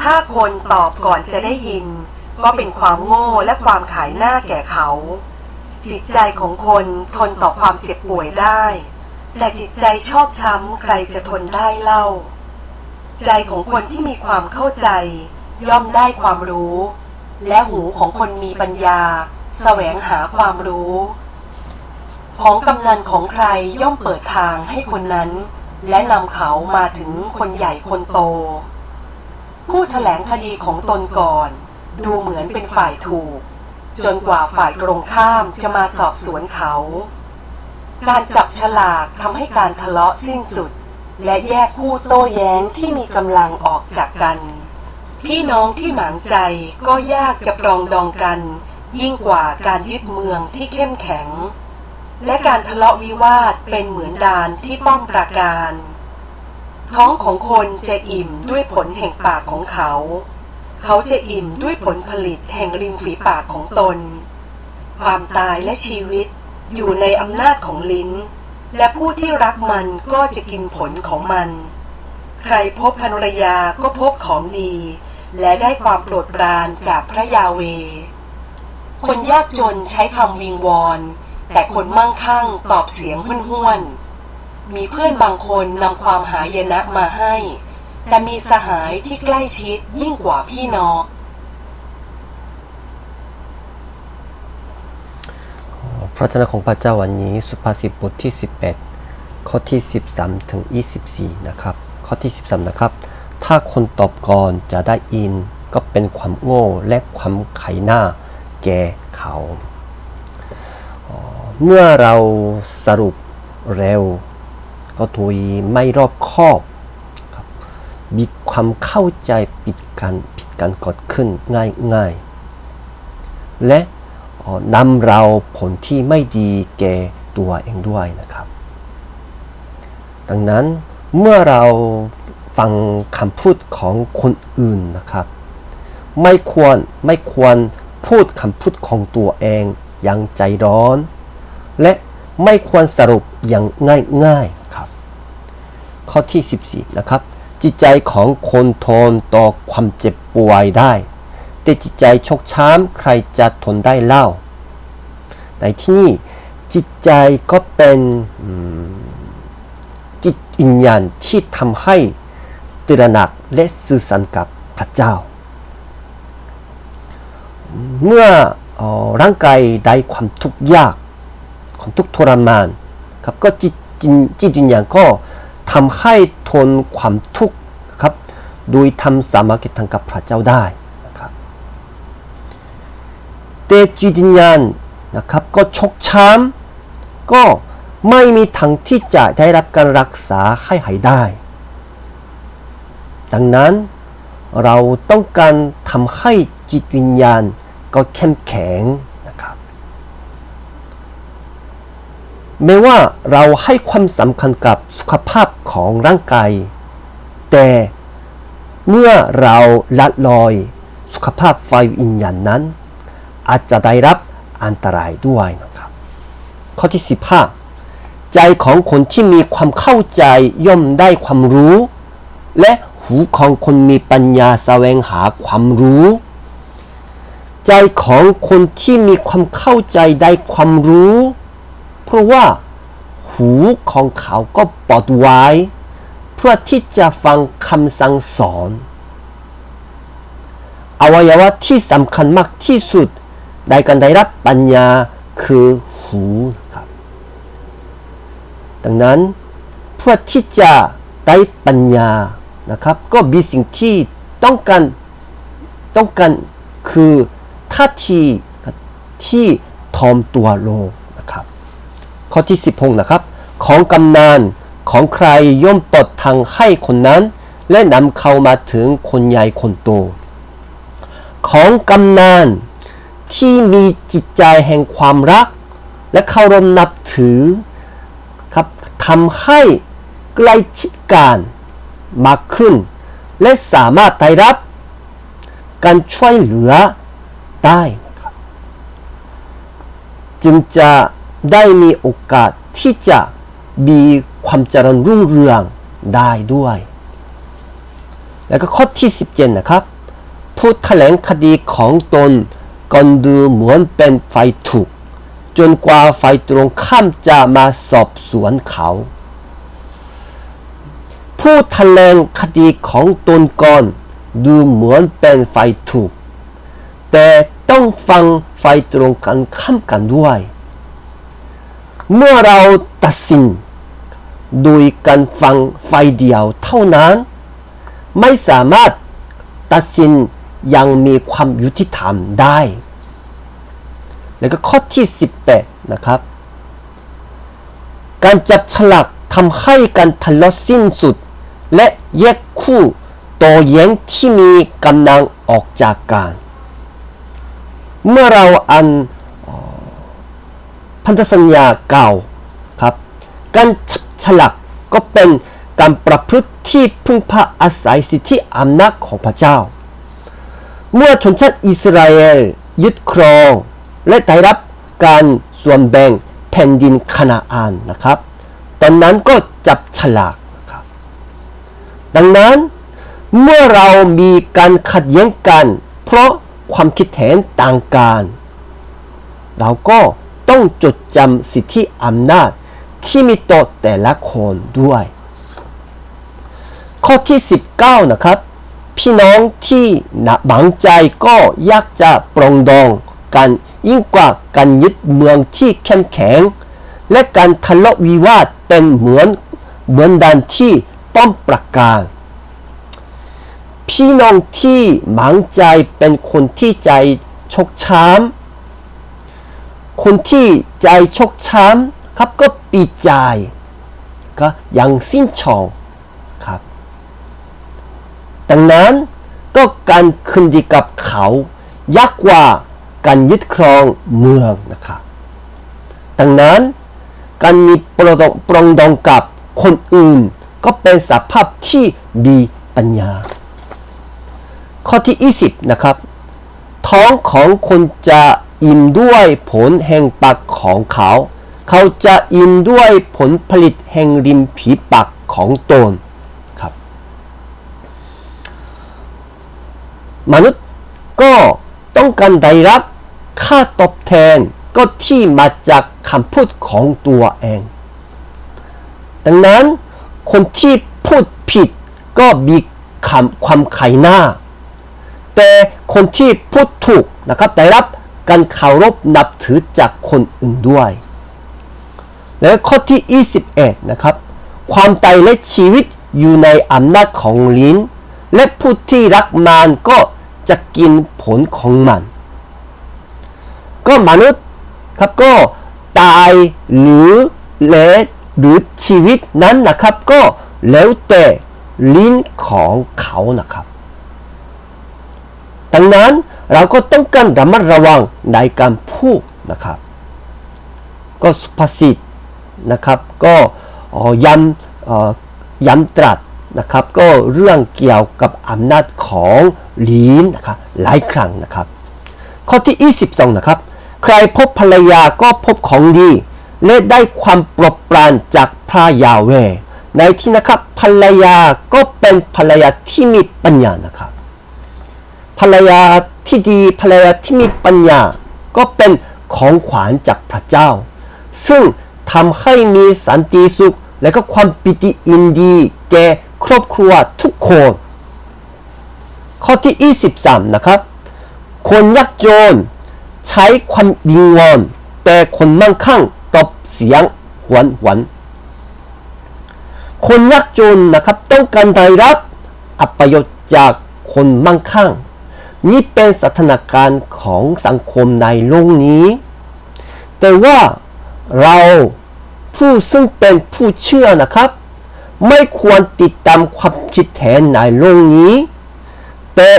ถ้าคนตอบก่อนจะได้ยิน ก็เป็นความโง่และความขายหน้าแก่เขา จิตใจของคนทนต่อความเจ็บป่วยได้ แต่จิตใจชอบช้ำใครจะทนได้เล่า ใจของคนที่มีความเข้าใจ ย่อมได้ความรู้ และหูของคนมีปัญญา แสวงหาความรู้ ของกำนันของใครย่อมเปิดทางให้คนนั้น และนำเขามาถึงคนใหญ่คนโต ผู้แถลงคดีของตนก่อน ดูเหมือนเป็นฝ่ายถูก จนกว่าฝ่ายตรงข้ามจะมาสอบสวนเขา การจับฉลากทำให้การทะเลาะสิ้นสุด และแยกคู่โต้แย้งที่มีกำลังออกจากกัน พี่น้องที่หมางใจก็ยากจะปรองดองกัน ยิ่งกว่าการยึดเมืองที่เข้มแข็ง และการทะเลาะวิวาทเป็นเหมือนดานที่ป้อมปราการ ท้องของคนจะอิ่มด้วยผลแห่งปากของเขา เขาจะอิ่มด้วยผลผลิตแห่งริมฝีปากของตน ความตายและชีวิตอยู่ในอำนาจของลิ้น และผู้ที่รักมันก็จะกินผลของมัน ใครพบภรรยาก็พบของดี และได้ความโปรดปรานจากพระยาเว คนยากจนใช้คำวิงวอน แต่คนมั่งคั่งตอบเสียงห้วนๆ มีเพื่อนบางคนนำความหายนะมาให้ แต่มีสหายที่ใกล้ชิดยิ่งกว่าพี่น้อง พระเจ้าของพระเจ้าวันนี้สุภาษิตบทที่11ข้อที่ 13 ถึง 24 นะครับ ข้อที่ 13 นะครับ ถ้าคนตอบก่อนจะได้อินก็เป็นความโง่และความไขหน้าแก่เขา เมื่อเราสรุปเร็ว ก็โดยไม่รอบคอบครับมีความเข้าใจผิดกันผิดกันเกิดขึ้นง่ายๆ และนำเราผลที่ไม่ดีแก่ตัวเองด้วยนะครับ ดังนั้นเมื่อเราฟังคำพูดของคนอื่นนะครับ ไม่ควรไม่ควรพูดคำพูดของตัวเองอย่างใจร้อน และไม่ควรสรุปอย่างง่ายๆครับ ข้อที่ 14 นะครับ จิตใจของคนทนต่อความเจ็บป่วยได้ แต่จิตใจชกช้ำใครจะทนได้เล่า ในที่นี้จิตใจก็เป็นจิตวิญญาณที่ทำให้ตระหนักและสื่อสารกับพระเจ้า เมื่ออร่างกายได้ความทุกข์ยาก ความทุกข์ทรมานครับก็จิตจิตจิตวิญญาณก็ ทำให้ทนความทุกข์ครับ โดยทำสามัคคีทางกับพระเจ้าได้นะครับแต่จิตวิญญาณนะครับก็ชกช้ำก็ไม่มีทางที่จะได้รับการรักษาให้หายได้ ดังนั้นเราต้องการทำให้จิตวิญญาณก็เข้มแข็ง นะครับไม่ว่าเราให้ความสำคัญกับสุขภาพของร่างกาย แต่เมื่อเราละลอยสุขภาพไฟวิญญาณนั้น อาจจะได้รับอันตรายด้วยนะครับ ข้อที่ 15 ใจของคนที่มีความเข้าใจย่อมได้ความรู้ และหูของคนมีปัญญาแสวงหาความรู้ ใจของคนที่มีความเข้าใจได้ความรู้ เพราะว่า หูของเขาก็ปลอดไว้ เพื่อที่จะฟังคำสั่งสอนอวัยวะที่สำคัญมากที่สุด ในการได้รับปัญญาคือหูครับ ดังนั้นเพื่อที่จะได้ปัญญานะครับ ก็มีสิ่งที่ต้องการต้องการคือท่าทีที่ทอมตัวลง ข้อที่ 16 นะครับ ของกำนันของใครย่อมเปิดทางให้คนนั้น และนำเขามาถึงคนใหญ่คนโต ของกำนันที่มีจิตใจแห่งความรัก และเคารพนับถือครับทำให้ใกล้ชิดกันมากขึ้น และสามารถได้รับ การช่วยเหลือได้ครับจึงจะ ได้มีโอกาสที่จะมีความเจริญรุ่งเรืองได้ด้วย แล้วก็ข้อที่ 17 นะครับ ผู้แถลงคดีของตนก่อนดูเหมือนเป็นไฟถูก จนกว่าไฟตรงข้ามจะมาสอบสวนเขา ผู้แถลงคดีของตนก่อนดูเหมือนเป็นไฟถูก แต่ต้องฟังไฟตรงกันข้ามกันด้วย เมื่อเราตัดสินโดยการฟังไฟเดียวเท่านั้น ไม่สามารถตัดสินอยังมีความยุติธรรมได้ แล้วก็ข้อที่ 18 นะครับ การจับฉลากทำให้การทะเลาะสิ้นสุด และแยกคู่ตัวแย้งที่มีกำลังออกจากกัน เมื่อเราอ่าน พันธสัญญาเก่าครับการจับฉลากก็เป็นการประพฤติที่พึ่งพาอาศัยสิทธิอำนาจของพระเจ้า เมื่อชนชาติอิสราเอลยึดครอง และได้รับการส่วนแบ่งแผ่นดินคานาอานนะครับ ตอนนั้นก็จับฉลากนะครับ ดังนั้นเมื่อเรามีการขัดแย้งกัน เพราะความคิดเห็นต่างกัน เราก็ ต้องจดจำสิทธิอำนาจที่มีต่อแต่ละคนด้วย ข้อที่ 19 นะครับ พี่น้องที่หนักบังใจก็อยากจะปรองดองกันยิ่งกว่าการยึดเมืองที่เข้มแข็ง และการทะเลาะวิวาทเป็นเหมือนเหมือนดันที่ป้อมปราการ พี่น้องที่หมังใจเป็นคนที่ใจชกช้ำ คนที่ใจชกช้ำครับก็ปีใจก็อย่างสิ้นชองครับ ดังนั้นก็การคืนดีกับเขายากกว่าการยึดครองเมืองนะครับดังนั้นการมีปรดงปรองดองกับคนอื่น ก็เป็นสภาพที่มีปัญญา ข้อที่ 20 นะครับ ท้องของคนจะ อิ่มด้วยผลแห่งปากของเขา เขาจะอิ่มด้วยผลผลิตแห่งริมผีปากของตนครับ มนุษย์ก็ต้องการได้รับค่าตอบแทนก็ที่มาจากคำพูดของตัวเอง ดังนั้นคนที่พูดผิดก็มีคำความไขหน้า แต่คนที่พูดถูกนะครับได้รับ การเคารพนับถือจากคนอื่นด้วย และข้อที่ 21 นะครับ ความตายและชีวิตอยู่ในอำนาจของลิ้น และผู้ที่รักมันก็จะกินผลของมัน ก็มนุษย์ครับก็ตายหรือเละหรือชีวิตนั้นนะครับ ก็แล้วแต่ลิ้นของเขานะครับ ดังนั้น เราก็ต้องการระมัดระวังในการพูดนะครับ ก็สุภาษิตนะครับ ก็ย้ำย้ำตรัสนะครับ ก็เรื่องเกี่ยวกับอำนาจของลิ้นนะครับหลายครั้งนะครับ ข้อที่ 22 นะครับ ใครพบภรรยาก็พบของดีและได้ความปรดปรานจากพระยาเวในที่นะครับภรรยาก็เป็นภรรยาที่มีปัญญานะครับภรรยา ที่ดีภรรยาที่มีปัญญา ก็เป็นของขวัญจากพระเจ้า ซึ่งทำให้มีสันติสุข และก็ความปิติอินดี แก่ครอบครัวทุกคน ข้อที่ 23 นะครับ คนยากจนใช้ความวิงวอน แต่คนมั่งคั่งตอบเสียงหวนหวนคนยากจนนะครับต้องการได้รับอัปยศจากคนมั่งคั่ง นี่เป็นสถานการณ์ของสังคมในโลกนี้ แต่ว่าเราผู้ซึ่งเป็นผู้เชื่อนะครับ ไม่ควรติดตามความคิดเห็นในโลกนี้ แต่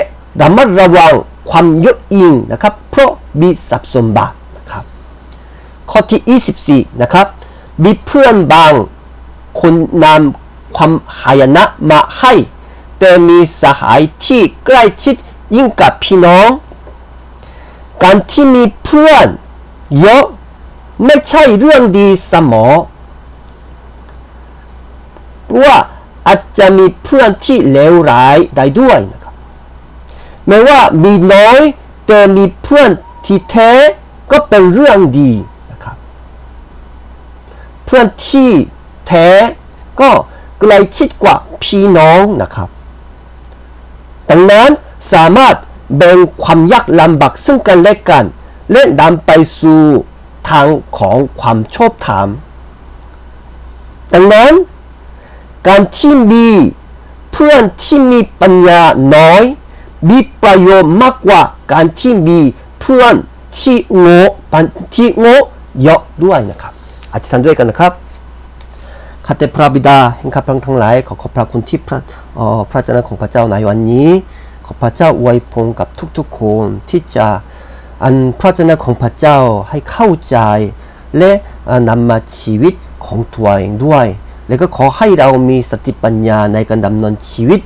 ระมัดระวังความเยอะอิงนะครับ เพราะมีสับสมบัตินะครับ ข้อที่ 24 นะครับ มีเพื่อนบางคนนำความหายนะมาให้ แต่มีสหายที่ใกล้ชิด ยิ่งกับพี่น้อง การที่มีเพื่อนเยอะไม่ใช่เรื่องดีเสมอเพราะว่าอาจจะมีเพื่อนที่เลวร้ายได้ด้วยนะครับแม้ว่ามีน้อยแต่มีเพื่อนที่แท้ก็เป็นเรื่องดีนะครับ เพื่อนที่แท้ก็ใกล้ชิดกว่าพี่น้องนะครับ ดังนั้น สามารถแบ่งความยากลำบากซึ่งกันและกัน และนำไปสู่ทางของความชอบธรรมดังนั้น การที่มีเพื่อนที่มีปัญญาน้อย มีประโยชน์มากกว่าการที่มีเพื่อนที่โง่ปันที่โง่เยอะด้วยนะครับอธิษฐานด้วยกันนะครับข้าแต่พระบิดาแห่งข้าพระองค์ทั้งหลายขอขอบพระคุณที่พระพระเจ้าของพระเจ้าในวันนี้ ขอพระเจ้าอวยพรกับทุกๆคนที่จะอันพระเจ้าของพระเจ้าให้เข้าใจ และนำมาชีวิตของตัวเองด้วย และก็ขอให้เรามีสติปัญญาในการดำเนินชีวิต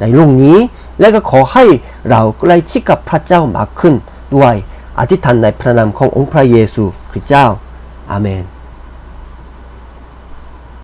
ในโลกนี้ และก็ขอให้เราใกล้ชิดกับพระเจ้ามากขึ้นด้วยอธิษฐานในพระนามขององค์พระเยซูคริสต์เจ้าอาเมน